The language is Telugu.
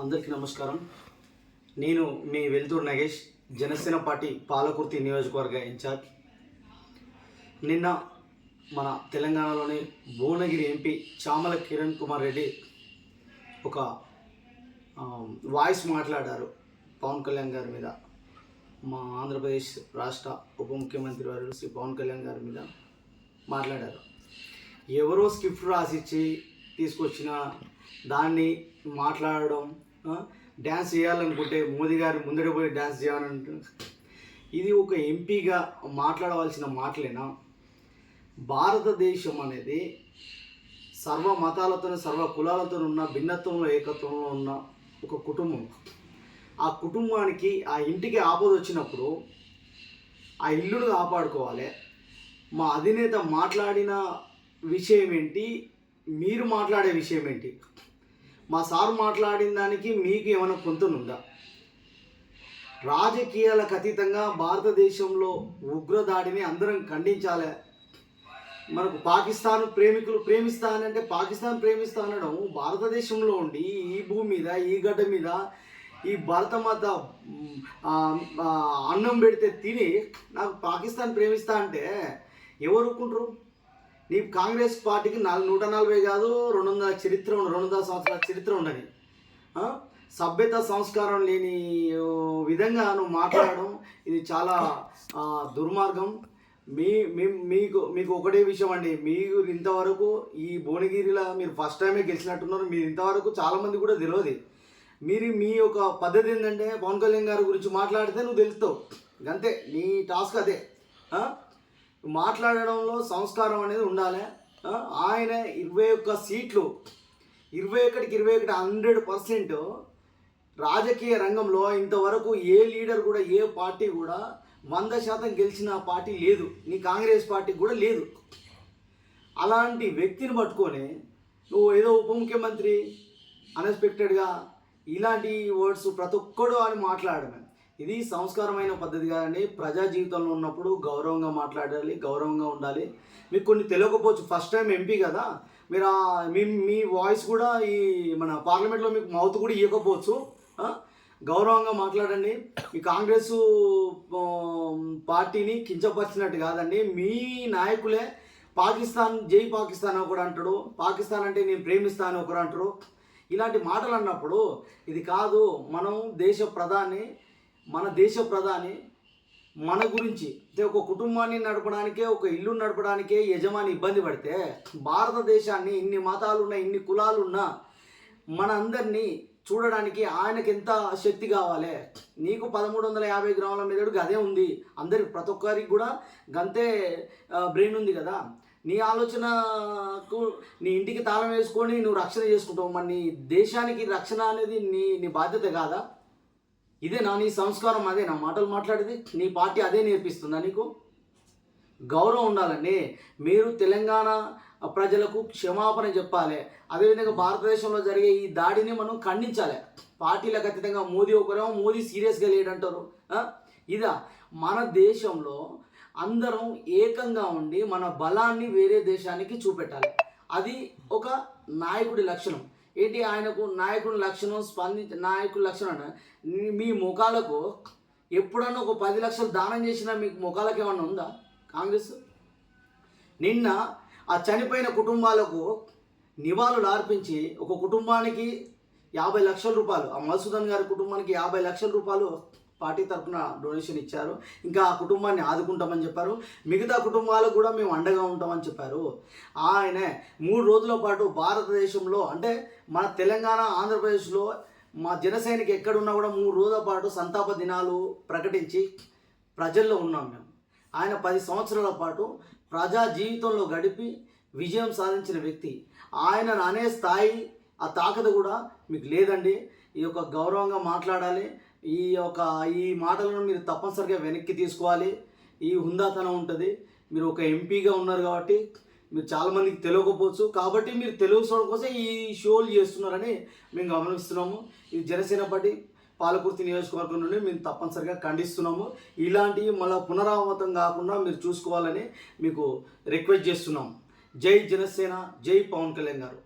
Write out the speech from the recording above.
అందరికీ నమస్కారం. నేను మీ వెల్దూర్ నగేష్ జనసేన పార్టీ పాలకుర్తి నియోజకవర్గ ఇన్ఛార్జ్. నిన్న మన తెలంగాణలోని భువనగిరి ఎంపీ చామల కిరణ్ కుమార్ రెడ్డి ఒక వాయిస్ మాట్లాడారు పవన్ కళ్యాణ్ గారి మీద. మా ఆంధ్రప్రదేశ్ రాష్ట్ర ఉప ముఖ్యమంత్రి వారు శ్రీ పవన్ కళ్యాణ్ గారి మీద మాట్లాడారు. ఎవరో స్క్రిప్ట్ రాసిచ్చి తీసుకొచ్చిన దాన్ని మాట్లాడడం డ్యాన్స్ చేయాలనుకుంటే మోదీ గారు ముందడి పోయి డ్యాన్స్ చేయాలంటే ఇది ఒక ఎంపీగా మాట్లాడవలసిన మాటలేనా? భారతదేశం అనేది సర్వ మతాలతో సర్వ కులాలతో ఉన్న భిన్నత్వంలో ఏకత్వంలో ఉన్న ఒక కుటుంబం. ఆ కుటుంబానికి ఆ ఇంటికి ఆపద వచ్చినప్పుడు ఆ ఇల్లును కాపాడుకోవాలి. మా అధినేత మాట్లాడిన విషయం ఏంటి? మీరు మాట్లాడే విషయం ఏంటి? మా సార్ మాట్లాడిన దానికి మీకు ఏమైనా పొంతనుందా? రాజకీయాలకు అతీతంగా భారతదేశంలో ఉగ్రదాడిని అందరం ఖండించాలి. మనకు పాకిస్తాన్ ప్రేమికులు ప్రేమిస్తానంటే పాకిస్తాన్ ప్రేమిస్తా అనడం భారతదేశంలో ఉండి ఈ భూమి మీద ఈ గడ్డ మీద ఈ భారతమాత మ్, అన్నం పెడితే తిని నాకు పాకిస్తాన్ ప్రేమిస్తా అంటే ఎవరు ఒప్పుకుంటారు? నీ కాంగ్రెస్ పార్టీకి నాలుగు నూట నలభై కాదు రెండు వందల చరిత్ర రెండు వందల సంవత్సరాల చరిత్ర ఉండని సభ్యత సంస్కారం లేని విధంగా నువ్వు మాట్లాడడం ఇది చాలా దుర్మార్గం. మీ మీకు మీకు ఒకటే విషయం అండి. మీరు ఇంతవరకు ఈ భువనగిరిలో మీరు ఫస్ట్ టైమే గెలిచినట్టున్నారు. మీరు ఇంతవరకు చాలామంది కూడా తెలియదు. మీరు మీ యొక్క పద్ధతి ఏంటంటే పవన్ కళ్యాణ్ గారి గురించి మాట్లాడితే నువ్వు తెలుస్తావు. అంతే నీ టాస్క్ అదే. మాట్లాడడంలో సంస్కారం అనేది ఉండాలి. ఆయన ఇరవై ఒక్క సీట్లు ఇరవై ఒకటికి ఇరవై ఒకటి హండ్రెడ్ పర్సెంట్ రాజకీయ రంగంలో ఇంతవరకు ఏ లీడర్ కూడా ఏ పార్టీ కూడా వంద శాతం గెలిచిన పార్టీ లేదు. నీ కాంగ్రెస్ పార్టీ కూడా లేదు. అలాంటి వ్యక్తిని పట్టుకొని నువ్వు ఏదో ఉప ముఖ్యమంత్రి అన్ఎక్స్పెక్టెడ్గా ఇలాంటి వర్డ్స్ ప్రతి ఒక్కడు అని మాట్లాడమే. ఇది సంస్కారమైన పద్ధతి కాదండి. ప్రజా జీవితంలో ఉన్నప్పుడు గౌరవంగా మాట్లాడాలి గౌరవంగా ఉండాలి. మీకు కొన్ని తెలియకపోవచ్చు. ఫస్ట్ టైం ఎంపీ కదా. మీరు మీ మీ వాయిస్ కూడా ఈ మన పార్లమెంట్లో మీకు మౌత్ కూడా ఇవ్వకపోవచ్చు గౌరవంగా మాట్లాడండి. ఈ కాంగ్రెస్ పార్టీని కించపరిచినట్టు కాదండి. మీ నాయకులే పాకిస్తాన్ జై పాకిస్తాన్ ఒకడు అంటాడు. పాకిస్తాన్ అంటే నేను ప్రేమిస్తాను ఒకరు అంటారు ఇలాంటి మాటలు అన్నప్పుడు ఇది కాదు. మనం దేశ ప్రధాని మన దేశ ప్రధాని మన గురించి అంటే ఒక కుటుంబాన్ని నడపడానికే ఒక ఇల్లు నడపడానికే యజమాని ఇబ్బంది పడితే భారతదేశాన్ని ఇన్ని మతాలున్న ఇన్ని కులాలు ఉన్నా మన అందరినీ చూడడానికి ఆయనకి ఎంత శక్తి కావాలి? నీకు పదమూడు వందల యాభై గ్రాముల మెదడు గదే ఉంది. అందరికి ప్రతి ఒక్కరికి కూడా గంతే బ్రెయిన్ ఉంది కదా. నీ ఆలోచనకు నీ ఇంటికి తాళం వేసుకొని నువ్వు రక్షణ చేసుకుంటావు. మరి నీ దేశానికి రక్షణ అనేది నీ నీ బాధ్యత కాదా? ఇదే నా నీ సంస్కారం అదే నా మాటలు మాట్లాడేది. నీ పార్టీ అదే నేర్పిస్తుందా నీకు? గౌరవం ఉండాలండి. మీరు తెలంగాణ ప్రజలకు క్షమాపణ చెప్పాలి. అదేవిధంగా భారతదేశంలో జరిగే ఈ దాడిని మనం ఖండించాలి. పార్టీలకు అతీతంగా మోదీ ఒకరేమో మోదీ సీరియస్గా లేడంటారు. ఇదా మన దేశంలో అందరం ఏకంగా ఉండి మన బలాన్ని వేరే దేశానికి చూపెట్టాలి. అది ఒక నాయకుడి లక్షణం. ఏంటి? ఆయనకు నాయకుడి లక్షణం స్పందించ నాయకుడి లక్షణం మీ- మీ ముఖాలకు ఎప్పుడన్నా ఒక పది లక్షలు దానం చేసినా మీకు ముఖాలకు ఏమన్నా ఉందా? కాంగ్రెస్? నిన్న ఆ చనిపోయిన కుటుంబాలకు నివాళులు అర్పించి ఒక కుటుంబానికి యాభై లక్షల రూపాయలు ఆ మధుసూదన్ గారి కుటుంబానికి యాభై లక్షల రూపాయలు పార్టీ తరఫున డొనేషన్ ఇచ్చారు. ఇంకా ఆ కుటుంబాన్ని ఆదుకుంటామని చెప్పారు. మిగతా కుటుంబాలకు కూడా మేము అండగా ఉంటామని చెప్పారు. ఆయన మూడు రోజుల పాటు భారతదేశంలో అంటే మన తెలంగాణ ఆంధ్రప్రదేశ్లో మా జనసైనిక ఎక్కడున్నా కూడా మూడు రోజుల పాటు సంతాప దినాలు ప్రకటించి ప్రజల్లో ఉన్నాం మేము. ఆయన పది సంవత్సరాల పాటు ప్రజా జీవితంలో గడిపి విజయం సాధించిన వ్యక్తి. ఆయన అనే స్థాయి ఆ తాకత కూడా మీకు లేదండి. ఈ యొక్క గౌరవంగా మాట్లాడాలి. ఈ యొక్క ఈ మాటలను మీరు తప్పనిసరిగా వెనక్కి తీసుకోవాలి. ఈ హుందాతనం ఉంటుంది. మీరు ఒక ఎంపీగా ఉన్నారు కాబట్టి మీరు చాలామందికి తెలియకపోవచ్చు. కాబట్టి మీరు తెలుసుకోవడం కోసం ఈ షోలు చేస్తున్నారని మేము గమనిస్తున్నాము. ఇది జనసేన పార్టీ పాలకుర్తి నియోజకవర్గం నుండి మేము తప్పనిసరిగా ఖండిస్తున్నాము. ఇలాంటివి మళ్ళీ పునరావృతం కాకుండా మీరు చూసుకోవాలని మీకు రిక్వెస్ట్ చేస్తున్నాము జై జనసేన జై పవన్ కళ్యాణ్ గారు.